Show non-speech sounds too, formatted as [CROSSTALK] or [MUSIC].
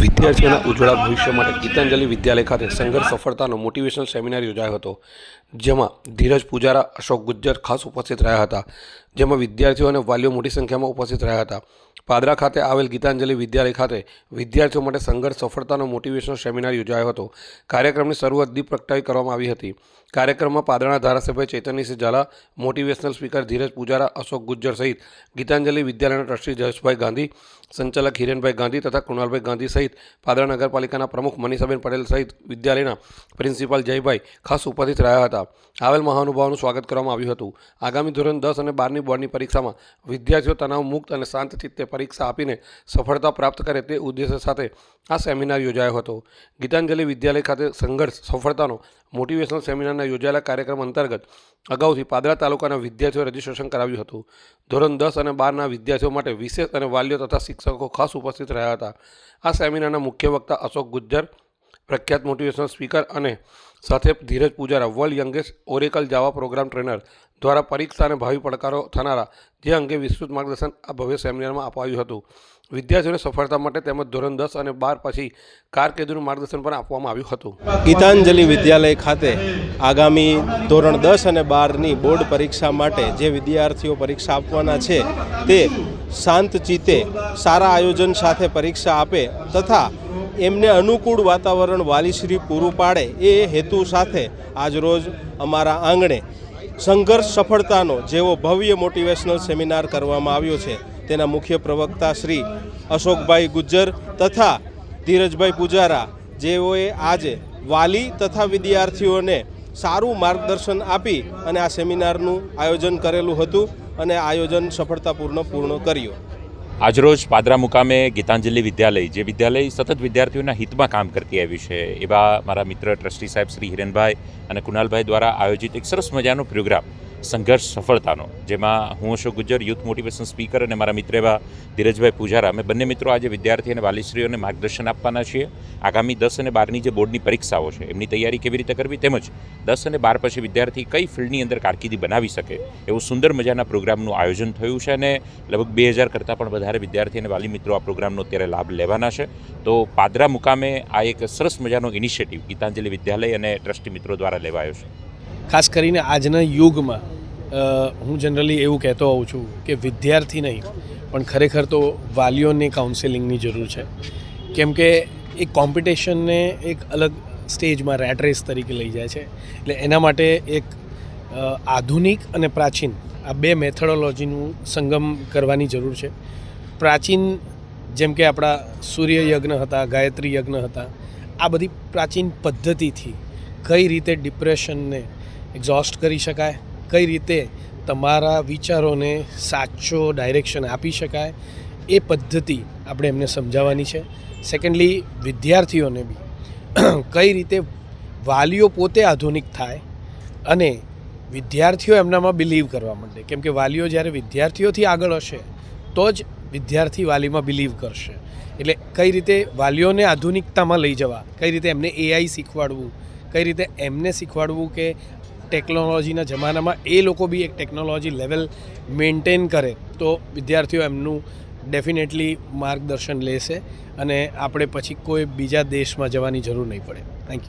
વિદ્યાર્થીઓના ઉજ્જવળ ભવિષ્ય માટે ગીતાંજલિ વિદ્યાલય ખાતે સંઘર્ષ, સફળતાનો મોટિવેશનલ સેમિનાર યોજાયો હતો, જેમાં ધીરજ પૂજારા, અશોક ગુજ્જર ખાસ ઉપસ્થિત રહ્યા હતા. જેમાં વિદ્યાર્થીઓ અને વાલીઓ મોટી સંખ્યામાં ઉપસ્થિત રહ્યા હતા. પાદરા ખાતે આવેલ ગીતાંજલિ વિદ્યાલય ખાતે વિદ્યાર્થીઓ માટે સંઘર્ષ, સફળતાનો મોટિવેશનલ સેમિનાર યોજાયો હતો. કાર્યક્રમની શરૂઆત દીપ પ્રગટાવી કરવામાં આવી હતી. કાર્યક્રમમાં પાદરાના ધારાસભ્ય ચૈતન્યસિંહ ઝાલા મોટિવેશનલ સ્પીકર ધીરજ પૂજારા, અશોક ગુજ્જર સહિત ગીતાંજલિ વિદ્યાલયના ટ્રસ્ટી જયેશભાઈ ગાંધી, સંચાલક હિરેનભાઈ ગાંધી તથા કૃણાલભાઈ ગાંધી સહિત પાદરા નગરપાલિકાના પ્રમુખ મનીષાબેન પટેલ સહિત વિદ્યાલયના પ્રિન્સિપાલ જયભાઈ ખાસ ઉપસ્થિત રહ્યા હતા. આવેલ મહાનુભાવોનું સ્વાગત કરવામાં આવ્યું હતું. આગામી ધોરણ દસ અને બારની બોર્ડની પરીક્ષામાં વિદ્યાર્થીઓ તણાવ મુક્ત અને શાંત ચિત્તે પરીક્ષા આપીને સફળતા પ્રાપ્ત કરે તે ઉદ્દેશ્ય સાથે આ સેમિનાર યોજાયો હતો. ગીતાંજલિ વિદ્યાલય ખાતે સંઘર્ષ, સફળતાનો મોટિવેશનલ સેમિનારના યોજાયેલા કાર્યક્રમ અંતર્ગત અગાઉથી પાદરા તાલુકાના વિદ્યાર્થીઓએ રજીસ્ટ્રેશન કરાવ્યું હતું. ધોરણ દસ અને બારના વિદ્યાર્થીઓ માટે વિશેષ અને વાલીઓ તથા શિક્ષકો ખાસ ઉપસ્થિત રહ્યા હતા. આ સેમિનારના મુખ્ય વક્તા અશોક ગુજ્જર પ્રખ્યાત મોટિવેશનલ સ્પીકર અને સાથે Dhiraj Pujara, world youngest Oracle Java program trainer દ્વારા પરીક્ષા અને ભાવિ પડકારો થનારા જે અંગે વિસ્તૃત માર્ગદર્શન આ ભવ્ય સેમિનારમાં અપાયું હતું. વિદ્યાર્થીઓને સફળતા માટે તેમજ ધોરણ દસ અને બાર પછી કારકિર્દીનું માર્ગદર્શન પણ આપવામાં આવ્યું હતું. ગીતાંજલિ વિદ્યાલય ખાતે આગામી ધોરણ દસ અને બારની બોર્ડ પરીક્ષા માટે જે વિદ્યાર્થીઓ પરીક્ષા આપવાના છે તે શાંત ચિત્તે સારા આયોજન સાથે પરીક્ષા આપે તથા એમને અનુકૂળ વાતાવરણ વાલીશ્રી પૂરું પાડે એ હેતુ સાથે આજરોજ અમારા આંગણે સંઘર્ષ સફળતાનો જેવો ભવ્ય મોટિવેશનલ સેમિનાર કરવામાં આવ્યો છે. તેના મુખ્ય પ્રવક્તા શ્રી અશોકભાઈ ગુજ્જર તથા ધીરજભાઈ પૂજારા, જેઓએ આજે વાલી તથા વિદ્યાર્થીઓને સારું માર્ગદર્શન આપી અને આ સેમિનારનું આયોજન કરેલું હતું અને આયોજન સફળતાપૂર્ણ પૂર્ણ કર્યું. આજરોજ પાદરા મુકામે ગીતાંજલિ વિદ્યાલય, જે વિદ્યાલય સતત વિદ્યાર્થીઓના હિતમાં કામ કરતી આવી છે, એવા મારા મિત્ર ટ્રસ્ટી સાહેબ શ્રી હિરેનભાઈ અને કુનાલભાઈ દ્વારા આયોજિત એક સરસ મજાનો પ્રોગ્રામ સંઘર્ષ સફળતાનો, જેમાં હું Ashok Gujar youth motivation speaker અને મારા મિત્ર એવા ધીરજભાઈ પૂજારા. અમે બંને મિત્રો આજે વિદ્યાર્થી અને વાલીશ્રીઓને માર્ગદર્શન આપવાના છીએ. આગામી દસ અને બારની જે બોર્ડની પરીક્ષાઓ છે, એમની તૈયારી કેવી રીતે કરવી તેમજ દસ અને બાર પછી વિદ્યાર્થી કઈ ફિલ્ડની અંદર કારકિર્દી બનાવી શકે, એવું સુંદર મજાના પ્રોગ્રામનું આયોજન થયું છે અને લગભગ બે હજાર કરતાં પણ વધારે વિદ્યાર્થી અને વાલી મિત્રો આ પ્રોગ્રામનો અત્યારે લાભ લેવાના છે. તો પાદરા મુકામે આ એક સરસ મજાનો ઇનિશિયેટિવ ગીતાંજલિ વિદ્યાલય અને ટ્રસ્ટી મિત્રો દ્વારા લેવાયો છે. ખાસ કરીને આજના યુગમાં હું જનરલી એવું કહેતો હોઉં છું કે વિદ્યાર્થી નહીં, પણ ખરેખર તો વાલીઓને કાઉન્સેલિંગની જરૂર છે. કેમ કે એ કોમ્પિટિશનને એક અલગ સ્ટેજમાં રેટ રેસ તરીકે લઈ જાય છે. એટલે એના માટે એક આધુનિક અને પ્રાચીન આ બે મેથડોલોજીનું સંગમ કરવાની જરૂર છે. પ્રાચીન જેમ કે આપણા સૂર્ય યજ્ઞ હતા, ગાયત્રી યજ્ઞ હતા, આ બધી પ્રાચીન પદ્ધતિથી કઈ રીતે ડિપ્રેશનને એક્ઝોસ્ટ કરી શકાય કઈ રીતે તમારા વિચારોને સાચો ડાયરેક્શન આપી શકાય એ પદ્ધતિ આપણે એમને સમજાવવાની છે. સેકન્ડલી વિદ્યાર્થીઓને બી [CLEARS THROAT] કઈ રીતે વાલીઓ પોતે આધુનિક થાય અને વિદ્યાર્થીઓ એમનામાં બિલીવ કરવા માંડે. કેમ કે વાલીઓ જ્યારે વિદ્યાર્થીઓથી આગળ હશે, તો જ વિદ્યાર્થી વાલીમાં બિલીવ કરશે. એટલે કઈ રીતે વાલીઓને આધુનિકતામાં લઈ જવા, કઈ રીતે એમને એઆઈ શીખવાડવું, કઈ રીતે એમને શીખવાડવું કે ટેકનોલોજીના જમાનામાં એ લોકો બી એક ટેકનોલોજી લેવલ મેન્ટેન કરે, તો વિદ્યાર્થીઓ એમનું ડેફિનેટલી માર્ગદર્શન લેશે અને આપણે પછી કોઈ બીજા દેશમાં જવાની જરૂર નહીં પડે. Thank you